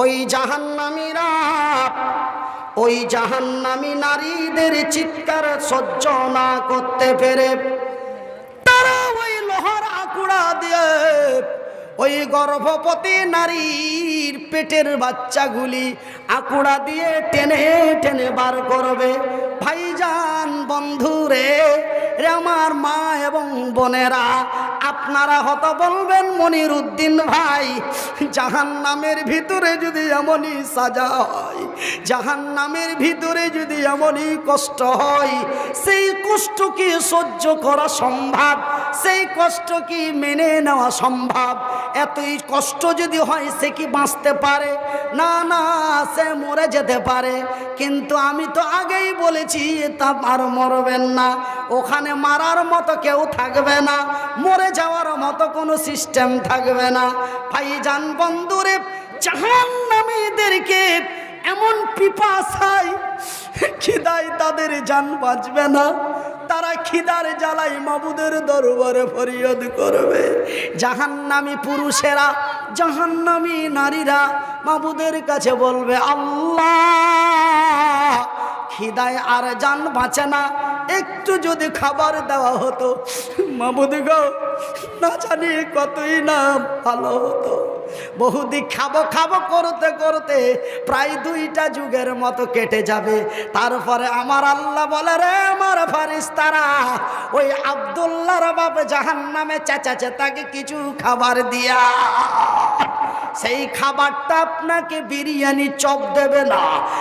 ওই জাহান্নামীরা, ওই জাহান্নামী নারীদের চিৎকার সহ্য না করতে পেরে তারা ওই লোহার আকুড়া দিয়ে ওই গর্ভবতী নারীর পেটের বাচ্চাগুলি আকুড়া দিয়ে টেনে টেনে বার করবে। ভাইজান, বন্ধুরে, রে আমার মা এবং বোনেরা আপনারা হত বলবেন মনির উদ্দিন ভাই জাহান নামের ভিতরে যদি এমনই সাজা হয় জাহান নামের ভিতরে যদি এমনই কষ্ট হয়, সেই কষ্টকে সহ্য করা সম্ভব? সেই কষ্ট কি মেনে নেওয়া সম্ভব? এতই কষ্ট যদি হয়, সে কি বাঁচতে পারে? না না, সে মরে যেতে পারে। কিন্তু আমি তো আগেই বলেছি তা আর মরবেন না। ওখানে মারার মতো কেউ থাকবে না। মরে যাওয়ার মতো কোনো সিস্টেম থাকবে না। ভাইজান বন্ধুরে জাহান নামীদেরকে এমন পিপাসায় খিদায় তাদের জান বাঁচবে না। তারা খিদার জ্বালাই মাবুদের দরবারে ফরিয়াদ করবে। জাহান্নামী পুরুষেরা, জাহান্নামী নারীরা মাবুদের কাছে বলবে, আল্লাহ, খিদায় আর যান বাঁচে না। একটু যদি খাবার দেওয়া হতো, মাবুদ গো, না জানি কতই না ভালো হতো। বহুদিক খাব খাব করতে করতে প্রায় দুইটা যুগের মতো কেটে যাবে। তারপরে আমার আল্লাহ বলে, রে আমার ফারিস্তারা ওই আবদুল্লার বাপ জাহান নামে চেঁচাচে তাকে কিছু খাবার দিয়া। সেই খাবারটা আপনাকে বিরিয়ানি চপ দেবে না।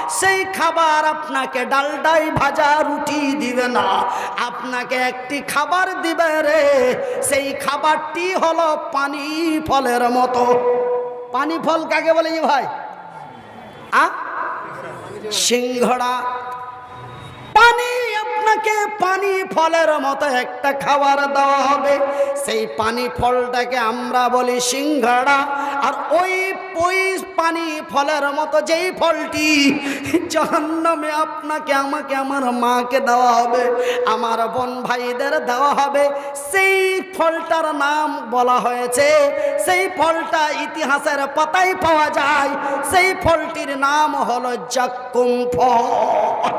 সেই খাবার আপনাকে ডালডাই ভাজা রুটি দিবে না। আপনাকে একটি খাবার দিবে রে। সেই খাবারটি হলো পানি ফলের মতো। পানি ফল কাকে বলে ভাই? আ? সিংহড়া পানি আপনাকে পানি ফলের মতো একটা খাবার দেওয়া হবে। সেই পানি ফলটাকে আমরা বলি সিংহাড়া আর ওই ওই পানি ফলের মতো যেই ফলটি জহন্নামে আপনাকে, আমাকে, আমার মাকে দেওয়া হবে, আমার বোন ভাইদের দেওয়া হবে, সেই ফলটার নাম বলা হয়েছে। সেই ফলটা ইতিহাসের পাতায় পাওয়া যায়। সেই ফলটির নাম হলো জাক্কুম ফল।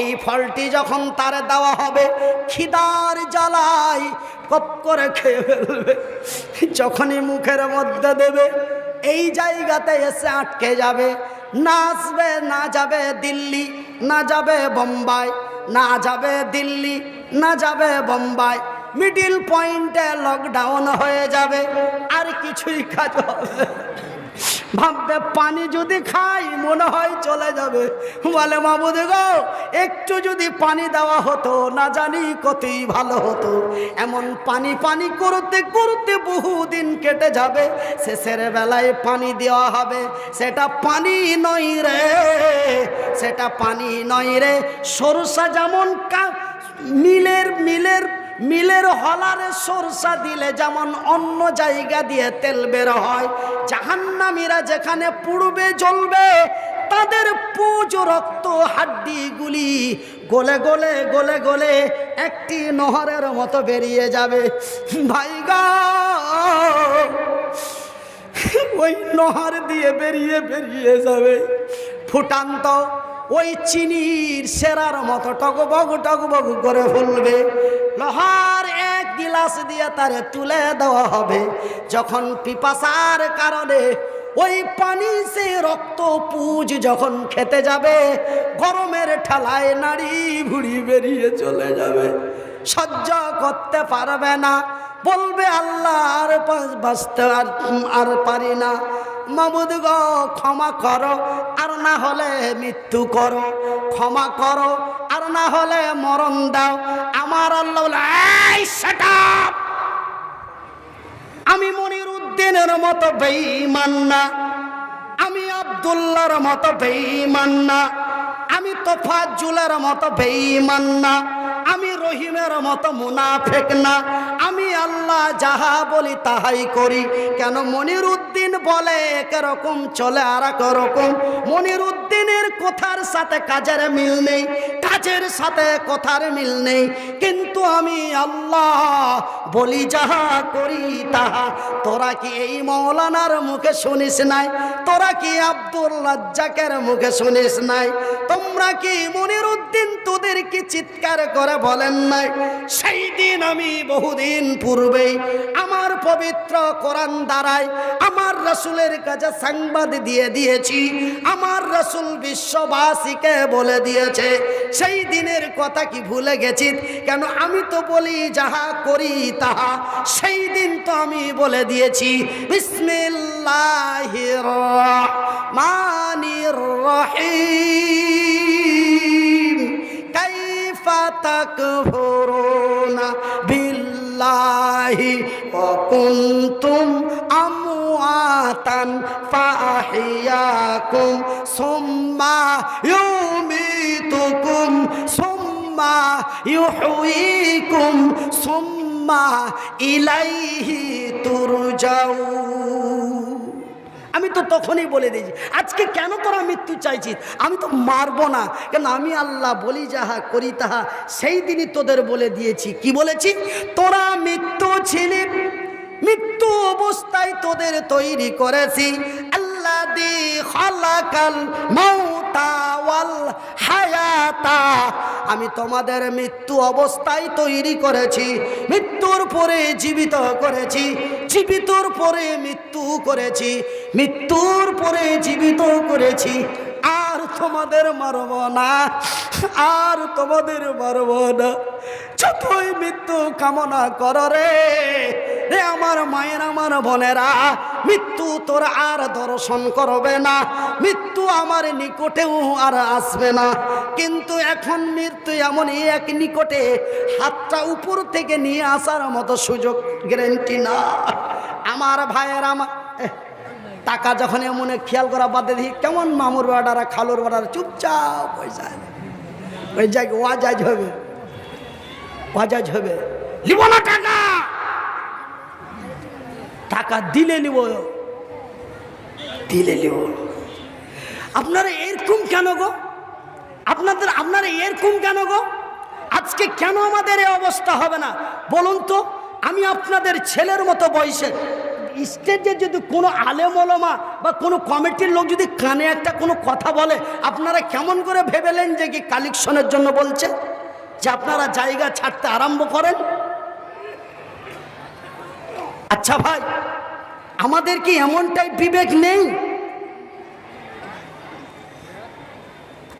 এই ফলটি যখন তার দেওয়া হবে। খিদার জ্বালাই কপ করে খেয়ে ফেলবে। যখনই মুখের মধ্যে দেবে, এই জায়গাতে এসে আটকে যাবে। না আসবে, না যাবে দিল্লি, না যাবে বোম্বাই, না যাবে দিল্লি, না যাবে বোম্বাই। মিডিল পয়েন্টে লকডাউন হয়ে যাবে, আর কিছুই কাজ হবে। ভাববে পানি যদি খাই, মনে হয় চলে যাবে। বলে, মাবুদ গো, একটু যদি পানি দেওয়া হতো, না জানি কতই ভালো হতো। এমন পানি পানি করতে করতে বহুদিন কেটে যাবে। শেষের বেলায় পানি দেওয়া হবে। সেটা পানি নয় রে, সেটা পানি নয় রে। সরষা যেমন কা, মিলের মিলের মিলের হলারে সরষা দিলে যেমন অন্য জায়গা দিয়ে তেল বের হয়, জাহান্নামীরা যেখানে পুড়বে, জ্বলবে, তাদের পুজ রক্ত হাড্ডিগুলি গলে গলে গলে গলে একটি নহরের মতো বেরিয়ে যাবে। ভাইগা ওই নহর দিয়ে বেরিয়ে বেরিয়ে যাবে। ফুটান্ত ওই চিনির সেরার মতো টকবগ টকবগ করে ফুলবে। লোহার এক গিলাস দিয়ে তারে তুলে দেওয়া হবে। যখন পিপাসার কারণে ওই পানি সে রক্ত পুজ যখন খেতে যাবে, গরমের ঠেলায় নাড়ি ভুড়ি বেরিয়ে চলে যাবে। সহ্য করতে পারবে না। বলবে আল্লাহ আর বাঁচতে আর আর পারি না। মামুদ গো ক্ষমা করো আর না হলে মৃত্যু করো। ক্ষমা করো আর না হলে মরণ দাও। আমার আল্লাহ বলে, "এই, আমি মনির উদ্দিনের মতো বেঈমান না। আমি আবদুল্লার মতো বেঈমান না। আমি তোফাজুলের মতো বেঈমান না। আমি রহিমের মতো মুনাফেক না। আমি আল্লাহ যাহা বলি তাহাই করি। কেন মনির উদ্দিন বলে একরকম চলে আর রকম। মনির উদ্দিনের কথার সাথে কাজের মিল নেই। কাজের সাথে কথার মিল নেই। কিন্তু আমি আল্লাহ বলি, যাহা করি তাহা। তোরা কি এই মৌলানার মুখে শুনিস নাই? তোরা কি আব্দুল রাজ্জাকের মুখে শুনিস নাই? তোমরা কি মনির উদ্দিন তোদের কি চিৎকার করে বলেন নাই? সেই দিন আমি বহুদিন পূর্বেই আমার পবিত্র কোরআন দ্বারায় আমার রসুলের কাছে সংবাদ দিয়ে দিয়েছি। আমার রসুল বিশ্ববাসীকে বলে দিয়েছে সেই দিনের কথা কি ভুলে গেছি? কেন আমি তো বলি যাহা করি তাহা, সেই দিন তো আমি বলে দিয়েছি। বিল্লাহি ওয়া কুনতুম আমওয়াতান ফাআহিয়াকুম সুম্মা ইউমিতুকুম সুম্মা ইউহয়িকুম সুম্মা ইলাইহি তুরজাউন আমি তো তখনই বলে দিয়েছি, আজকে কেন তোরা মৃত্যু চাইছিস? আমি তো মারবো না। কেন আমি আল্লাহ বলি যাহা করি তাহা, সেই দিনই তোদের বলে দিয়েছি। কি বলেছি? তোরা মৃত্যু ছিলি, মৃত্যু অবস্থায় তোদের তৈরি করেছি। আল্লাহ দি খালাকাল মৌতা ওয়াল আমি তোমাদের মৃত্যু অবস্থায় তৈরি করেছি, মৃত্যুর পরে জীবিত করেছি, জীবিতর পরে মৃত্যু করেছি, মৃত্যুর পরে জীবিত করেছি। আর তোমাদের মারব না, আর তোমাদের মারব না। যতই মৃত্যু কামনা কর রে রে আমার মায়ের, আমার বোনেরা মৃত্যু তোর আর দর্শন করবে না। মৃত্যু আমার নিকটেও আর আসবে না। কিন্তু এখন মৃত্যু এমনই এক নিকটে হাতটা উপর থেকে নিয়ে আসার মতো সুযোগ গ্যারেন্টি না। আমার ভাইয়ের আমার টাকা যখন এমন খেয়াল করা বাদে দিই কেমন মামুর বাডারা খালুর বাডারা চুপচাপ পয়সা ওই জায়গায় ওয়াজাজ হবে। ওয়াজাজ হবে। লিব না টাকা! টাকা দিলে নিব। দিলে নিব। আপনারা এরকম কেন গো? আপনাদের আপনারা এরকম কেন গো? আজকে কেন আমাদের এই অবস্থা হবে না? বলুন তো, আমি আপনাদের ছেলের মতো বয়সের স্টেজে যদি কোনো আলেমলমা বা কোনো কমিটির লোক যদি কানে একটা কোনো কথা বলে, আপনারা কেমন করে ভেবেলেন যে কি কালেকশনের জন্য বলছে? যে আপনারা জায়গা ছাড়তে আরম্ভ করেন? আচ্ছা ভাই, আমাদের কি এমনটাই বিবেক নেই?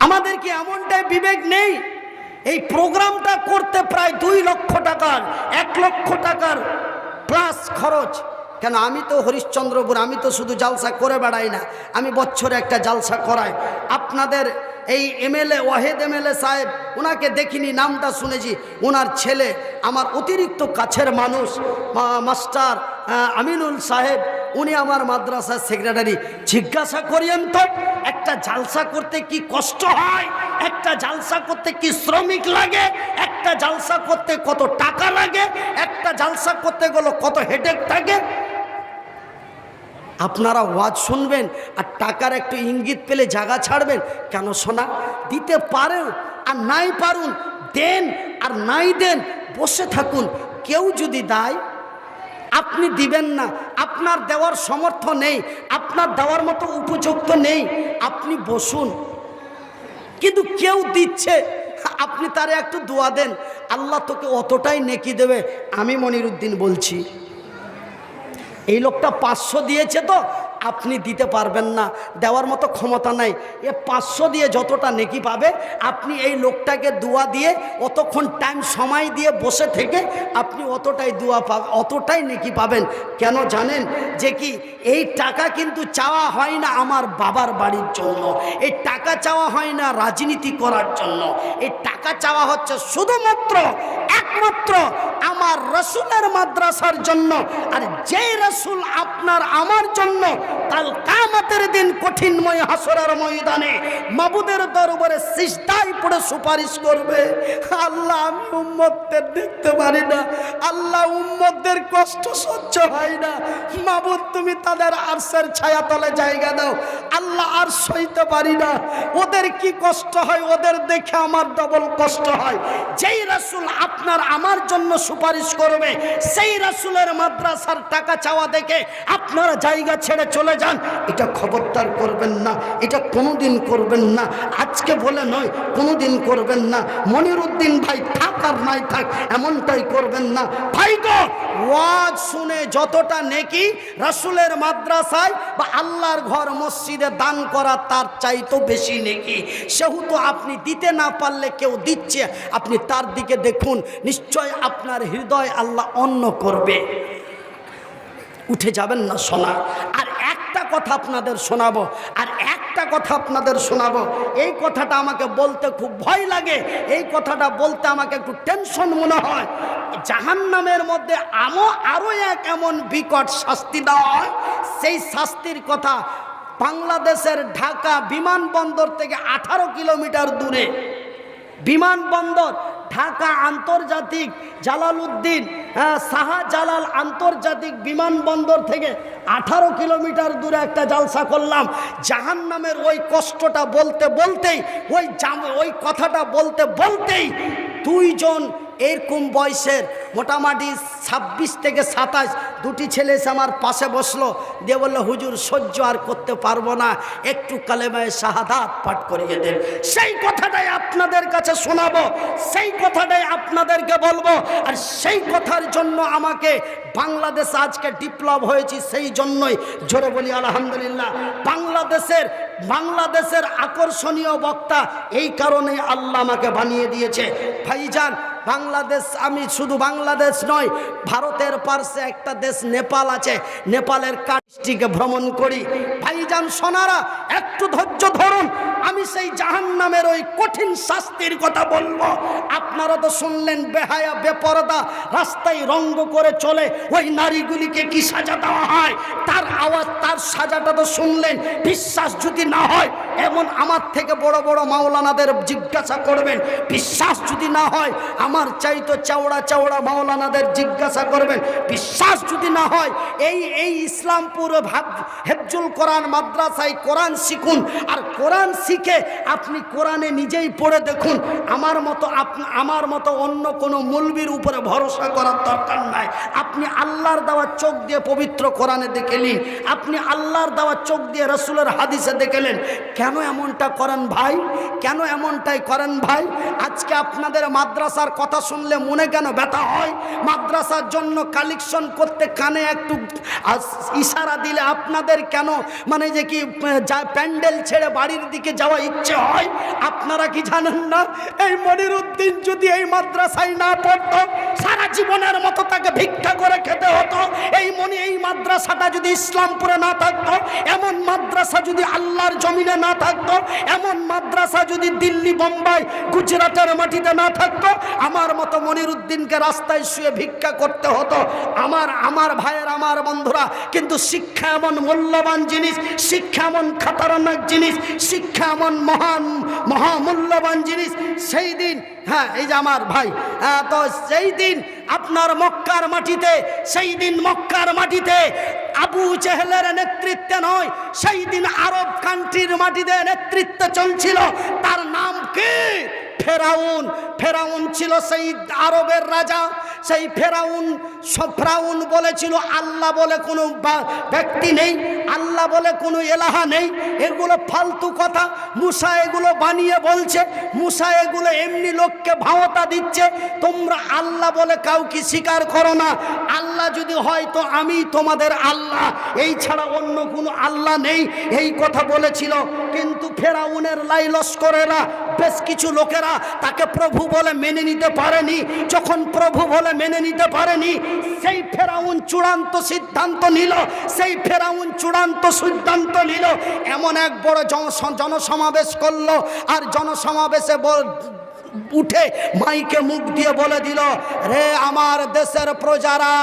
আমাদের কি এমনটাই বিবেক নেই? এই প্রোগ্রামটা করতে প্রায় দুই লক্ষ টাকার, এক লক্ষ টাকার প্লাস খরচ। কেন আমি তো হরিশ্চন্দ্রপুর, আমি তো শুধু জালসা করে বেড়াই না, আমি বছরে একটা জালসা করাই। আপনাদের এই এমএলএ, ওয়াহেদ এমএলএ সাহেব, ওনাকে দেখিনি, নামটা শুনেছি। ওনার ছেলে, আমার অতিরিক্ত কাছের মানুষ মাস্টার আমিনুল সাহেব, উনি আমার মাদ্রাসার সেক্রেটারি। জিজ্ঞাসা করিয়েন তো, একটা জালসা করতে কি কষ্ট হয়? একটা জালসা করতে কি শ্রমিক লাগে? একটা জালসা করতে কত টাকা লাগে? একটা জালসা করতে গেলে কত হেডেক থাকে? আপনারা ওয়াজ শুনবেন আর টাকার একটু ইঙ্গিত পেলে জায়গা ছাড়বেন। কেন শোনা দিতে পারেন আর নাই পারুন, দেন আর নাই দেন, বসে থাকুন। কেউ যদি দেয়, আপনি দিবেন না। আপনার দেওয়ার সমর্থ নেই, আপনার দেওয়ার মতো উপযুক্ত নেই। আপনি বসুন। কিন্তু কেউ দিচ্ছে, আপনি তারে একটু দোয়া দেন। আল্লাহ তোকে অতটাই নেকি দেবে, আমি মনিরুদ্দিন বলছি। এই লোকটা পাঁচশো দিয়েছে তো আপনি দিতে পারবেন না, দেওয়ার মতো ক্ষমতা নাই। এ পাঁচশো দিয়ে যতটা নেকি পাবে, আপনি এই লোকটাকে দোয়া দিয়ে, অতক্ষণ টাইম সময় দিয়ে বসে থেকে আপনি অতটাই দোয়া পাবেন অতটাই নেকি পাবেন। কেন জানেন যে কি, এই টাকা কিন্তু চাওয়া হয় না আমার বাবার বাড়ির জন্য। এই টাকা চাওয়া হয় না রাজনীতি করার জন্য। এই টাকা চাওয়া হচ্ছে শুধুমাত্র, একমাত্র আমার রসুলের মাদ্রাসার জন্য। আর যেই রসুল আপনার, আমার জন্য কাল কামাতের দিন কঠিনময় হাসরার ময়দানে মাবুদের দরবারে সিজদায় পড়ে সুপারিশ করবে। আল্লাহ, আমি উম্মতদের দেখতে পারি না। আল্লাহ, উম্মতদের কষ্ট সহ্য হয় না। মাবুদ, তুমি তাদের আরশের ছায়া তলে জায়গা দাও। আল্লাহ, আর সইতে পারি না। ওদের কি কষ্ট হয়, ওদের দেখে আমার ডবল কষ্ট হয়। যেই রাসূল আপনার আমার জন্য সুপারিশ করবে, সেই রাসূলের মাদ্রাসার টাকা চাওয়া দেখে আপনারা জায়গা ছেড়ে চলে যান, এটা খবরদার করবেন না, এটা কোনোদিন করবেন না, আজকে বলে নয়, কোনোদিন করবেন না, মনিরুদ্দিন ভাই থাক আর নাই থাক, এমনটাই করবেন না। ভাই তো ওয়াজ শুনে যতটা নেকি রাসূলের মাদ্রাসায় বা আল্লাহর ঘর মসজিদে দান করা, তার চাইতো বেশি নেকি। সেহেতু আপনি দিতে না পারলে কেউ দিচ্ছে, আপনি তার দিকে দেখুন, নিশ্চয় আপনার হৃদয় আল্লাহ অন্য করবে। উঠে যাবেন না সোনা। আর একটা কথা আপনাদের শোনাবো, আর একটা কথা আপনাদের শোনাবো। এই কথাটা আমাকে বলতে খুব ভয় লাগে, এই কথাটা বলতে আমাকে একটু টেনশন মনে হয়। জাহান্নামের মধ্যে আমও আরও এক এমন বিকট শাস্তি দেওয়া হয়, সেই শাস্তির কথা বাংলাদেশের ঢাকা বিমানবন্দর থেকে আঠারো কিলোমিটার দূরে। বিমানবন্দর ঢাকা আন্তর্জাতিক জালালউদ্দিন হ্যাঁ, জালাল আন্তর্জাতিক বিমানবন্দর থেকে আঠারো কিলোমিটার দূরে একটা জালসা করলাম। জাহান নামের ওই কষ্টটা বলতে বলতেই ওই ওই কথাটা বলতে বলতেই দুইজন এরকম বয়সের মোটামুটি ছাব্বিশ থেকে সাতাশ, দুটি ছেলে এসে আমার পাশে বসল। দিয়ে বলল, হুজুর, সহ্য আর করতে পারব না। একটু কালেমায় শাহাদাত পাঠ করিয়ে দেন। সেই কথাটাই আপনাদের কাছে শোনাবো, সেই কথাটাই আপনাদেরকে বলব। আর সেই কথার জন্য আমাকে বাংলাদেশ আজকে ডিপ্লব হয়েছি সেই জন্যই। জোরে বলি, আলহামদুলিল্লাহ। বাংলাদেশের বাংলাদেশের আকর্ষণীয় বক্তা এই কারণে আল্লাহ আমাকে বানিয়ে দিয়েছে। ভাইজান বাংলাদেশ, আমি শুধু বাংলাদেশ নয় ভারতের পার্শ্বে একটা দেশ নেপাল আছে। নেপালের কাজটিকে ভ্রমণ করি। ভাইজান সোনারা, একটু ধৈর্য ধরুন, আমি সেই জাহান নামের ওই কঠিন শাস্তির কথা বলব। আপনারা তো শুনলেন, বেহায়া, বেপরদা, রাস্তায় রঙ্গ করে চলে ওই নারীগুলিকে কি সাজা দেওয়া হয়? তার আওয়াজ, তার সাজাটা তো শুনলেন, বিশ্বাস যদি না হয় এমন আমার থেকে বড় বড় মাওলানাদের জিজ্ঞাসা করবেন। বিশ্বাস যদি না হয়, আমার চাইতো চাওড়া চাওড়া মাওলানাদের জিজ্ঞাসা করবেন। বিশ্বাস যদি না হয়, এই এই ইসলামপুর ভাব- হেফজুল কোরআন মাদ্রাসায় কোরআন শিখুন। আর কোরআন শিখে আপনি কোরআনে নিজেই পড়ে দেখুন। আমার মতো আমার মতো অন্য কোনো মৌলবির উপরে ভরসা করার দরকার নাই। আপনি আল্লাহর দেওয়া চোখ দিয়ে পবিত্র কোরআনে দেখেলেন আপনি আল্লাহর দেওয়া চোখ দিয়ে রসুলের হাদিসে দেখেলেন কেন এমনটা করেন ভাই? কেন এমনটাই করেন ভাই? আজকে আপনাদের মাদ্রাসার কথা শুনলে মনে কেন ব্যথা হয়? মাদ্রাসার জন্য কালেকশন করতে কানে একটু ইশারা দিলে আপনাদের কেন? মানে যে কি প্যান্ডেল ছেড়ে বাড়ির দিকে যাওয়া ইচ্ছে হয়? আপনারা কি জানেন না? এই মনিরুদ্দিন যদি এই মাদ্রাসায় না পড়তো, সারা জীবনের মতো তাকে ভিক্ষা করে খেতে হতো। এই এই মাদ্রাসাটা যদি ইসলামপুরে না থাকতো, এমন মাদ্রাসা যদি আল্লাহর জমিনে না থাকতো, এমন মাদ্রাসা যদি দিল্লি, বোম্বাই, গুজরাটের মাটিতে না থাকতো, আমার মতো মনিরুদ্দিনকে রাস্তায় শুয়ে ভিক্ষা করতে হতো। আমার আমার ভাইয়ের, আমার বন্ধুরা, কিন্তু শিক্ষা এমন মূল্যবান জিনিস, শিক্ষা এমন খাতারনাক জিনিস, শিক্ষা এমন মহান, মহামূল্যবান জিনিস, সেই দিন হ্যাঁ এই যে আমার ভাই। হ্যাঁ, তো সেই দিন আপনার মক্কার মাটিতে সেই দিন মক্কার মাটিতে আবু চেহলের নেতৃত্বে নয় সেই দিন আরব কান্ট্রির মাটিতে নেতৃত্বে চলছিল। তার নাম কি? ফেরাউন। ফেরাউন ছিল সেই আরবের রাজা। সেই ফেরাউন ফেরাউন বলেছিল, আল্লাহ বলে কোনো ব্যক্তি নেই, আল্লাহ বলে কোনো এলাহা নেই, এগুলো ফালতু কথা। মুসা এগুলো বানিয়ে বলছে, মুসা এগুলো এমনি লোককে ভাওতা দিচ্ছে, তোমরা আল্লাহ বলে কাউকে স্বীকার করো না। আল্লাহ যদি হয় তো আমি তোমাদের আল্লাহ, এই ছাড়া অন্য কোনো আল্লাহ নেই, এই কথা বলেছিল। কিন্তু ফেরাউনের লাই লস্করেরা, বেশ কিছু লোকেরা তাকে প্রভু বলে মেনে নিতে পারেনি। যখন প্রভু বলে মেনে নিতে পারেনি সেই ফেরাউন চূড়ান্ত সিদ্ধান্ত নিল, সেই ফেরাউন চূড়ান্ত সিদ্ধান্ত নিল। এমন এক বড় জন- জনসমাবেশ করল আর জনসমাবেশে উঠে মাইকে মুখ দিয়ে বলে দিল, রে আমার দেশের প্রজারা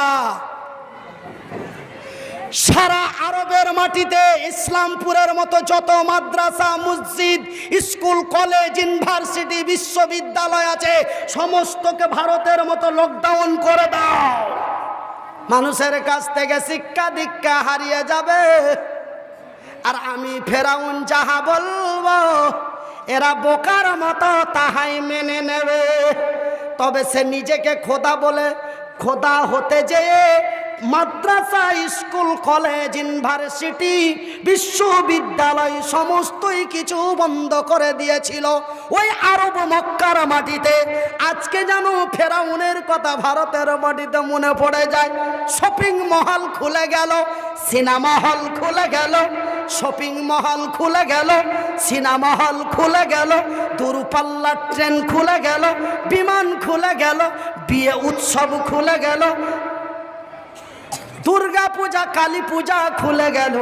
সারা আরবের মাটিতে ইসলামপুরের মতো যত মাদ্রাসা, মসজিদ, স্কুল, কলেজ, ইউনিভার্সিটি, বিশ্ববিদ্যালয় আছে, সমস্তকে ভারতের মতো লকডাউন করে দাও। মানুষের কাছ থেকে শিক্ষা দীক্ষা হারিয়ে যাবে। আর আমি ফেরাউন যাহা বলব, এরা বোকার মতো তাহাই মেনে নেবে। তবে সে নিজেকে খোদা বলে, খোদা হতে যেয়ে মাদ্রাসা, স্কুল, কলেজ, ইউনিভার্সিটি, বিশ্ববিদ্যালয় সমস্তই কিছু বন্ধ করে দিয়েছিল। ওই আরব মক্কার মাটিতে আজকে যেন ফেরাউনের কথা ভারতের মাটিতে মনে পড়ে যায়। শপিং মহল খুলে গেল, সিনেমা হল খুলে গেল, শপিং মহল খুলে গেল, সিনেমা হল খুলে গেল, দূরপাল্লার ট্রেন খুলে গেল, বিমান খুলে গেল, বিয়ে উৎসব খুলে গেল দুর্গা পূজা, কালী পূজা খুলে গেল,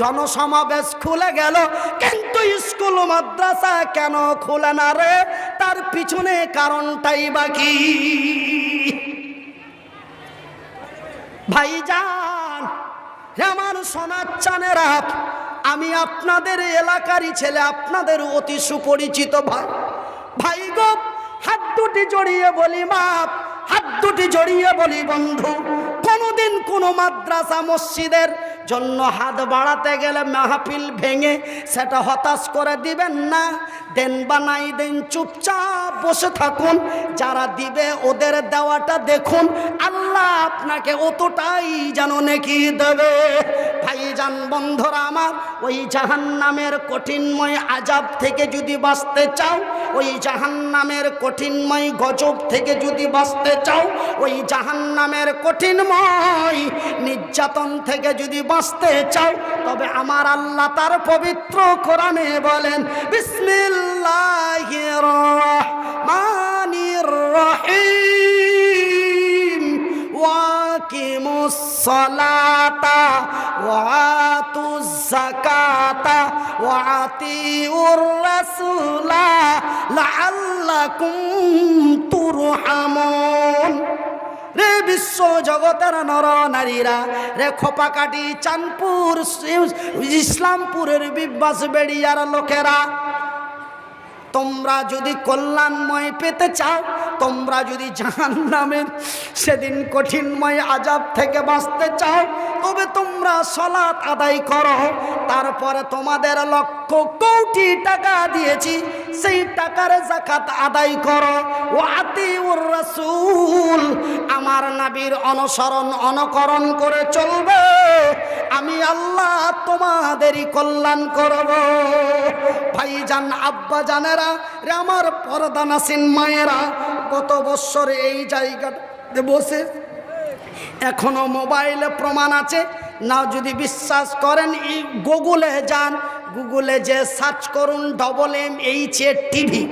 জনসমাবেশ খুলে গেল। কিন্তু স্কুল, মাদ্রাসা কেন খুলে না রে? তার পিছনে কারণটাই বাকি ভাইজান আমার সোনার চানেরা আমি আপনাদের এলাকারই ছেলে, আপনাদের অতি সুপরিচিত ভাই। ভাই গো, হাত দুটি জড়িয়ে বলি মাপ হাত দুটি জড়িয়ে বলি বন্ধু। কোনোদিন কোনো মাদ্রাসা মসজিদের জন্য হাত বাড়াতে গেলে মাহফিল ভেঙে সেটা হতাশ করে দিবেন না। দেন বা নাই দেন চুপচাপ বসে থাকুন। যারা দিবে ওদের দেওয়াটা দেখুন। আল্লাহ আপনাকে অতটাই যেন নেকি দেবে। ভাইজান বন্ধুরা আমার, ওই জাহান নামের কঠিনময় আজাব থেকে যদি বাঁচতে চাও, ওই জাহান নামের কঠিনময় গজব থেকে যদি বাঁচতে চাও, ওই জাহান নামের কঠিনময় নির্যাতন থেকে যদি বাঁচতে চাও তবে আমার আল্লাহ তার পবিত্র কোরআনে বলেন বিসমিল্লাহির রহমানির রহিম ওয়াকিমুস রে বিশ্ব জগতের নর নারীরা, রে খোপাকাটি চাঁদপুর ইসলামপুরের বিবাস বেড়িয়ার লোকেরা, তোমরা যদি কল্যাণময় পেতে চাও, তোমরা যদি জাহান নামের সেদিন কঠিনময় আজাব থেকে বাঁচতে চাও, তবে তোমরা সলাৎ আদায় করো। তারপরে তোমাদের লক্ষ কোটি টাকা দিয়েছি, সেই টাকার জাকাত আদায় করো। ও আতি উর রাসূল, আমার নাবির অনুসরণ অনুকরণ করে চলবে। আমি আল্লাহ তোমাদেরই কল্যাণ করব। ভাইজান আব্বা জানেরা আমার পর্দা নাসিন মায়েরা, গত বৎসর এই জায়গাতে বসে এখনও মোবাইলে প্রমাণ আছে। না যদি বিশ্বাস করেন, এই গুগলে যান গুগলে যে সার্চ করুন double M H A TV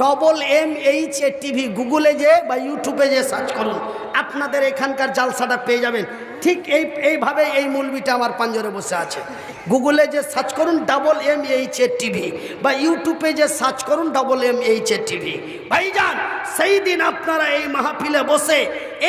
double M H A TV গুগলে যে বা ইউটিউবে যে সার্চ করুন, আপনাদের এখানকার জালসাটা পেয়ে যাবেন। ঠিক এই, এইভাবে এই মুলবিটা আমার পাঞ্জরে বসে আছে। গুগলে যে সার্চ করুন double M H A TV বা ইউটিউবে যে সার্চ করুন double M H A TV ভাইজান, সেই দিন আপনারা এই মাহফিলে বসে,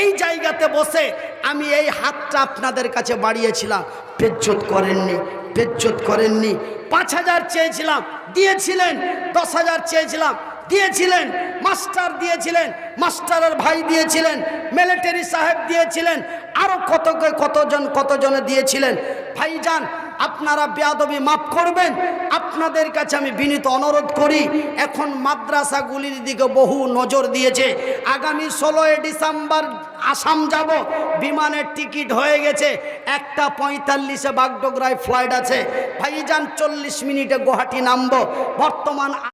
এই জায়গাতে বসে আমি এই হাতটা আপনাদের কাছে বাড়িয়েছিলাম। পেজ্জত করেননি পেজ্জত করেননি। পাঁচ হাজার চেয়েছিলাম, দিয়েছিলেন, দশ হাজার চেয়েছিলাম। দিয়েছিলেন, মাস্টার দিয়েছিলেন, মাস্টারের ভাই দিয়েছিলেন মিলিটারি সাহেব দিয়েছিলেন আরও কত কতজন কতজনে দিয়েছিলেন। ভাইজান, আপনারা বেয়াদবি মাফ করবেন, আপনাদের কাছে আমি বিনীত অনুরোধ করি, এখন মাদ্রাসাগুলির দিকে বহু নজর দিয়েছে। আগামী ষোলোই ডিসেম্বর আসাম যাব, বিমানের টিকিট হয়ে গেছে, একটা পঁয়তাল্লিশে বাগডোগরায় ফ্লাইট আছে। ভাইজান, চল্লিশ মিনিটে গুয়াহাটি নামবো, বর্তমান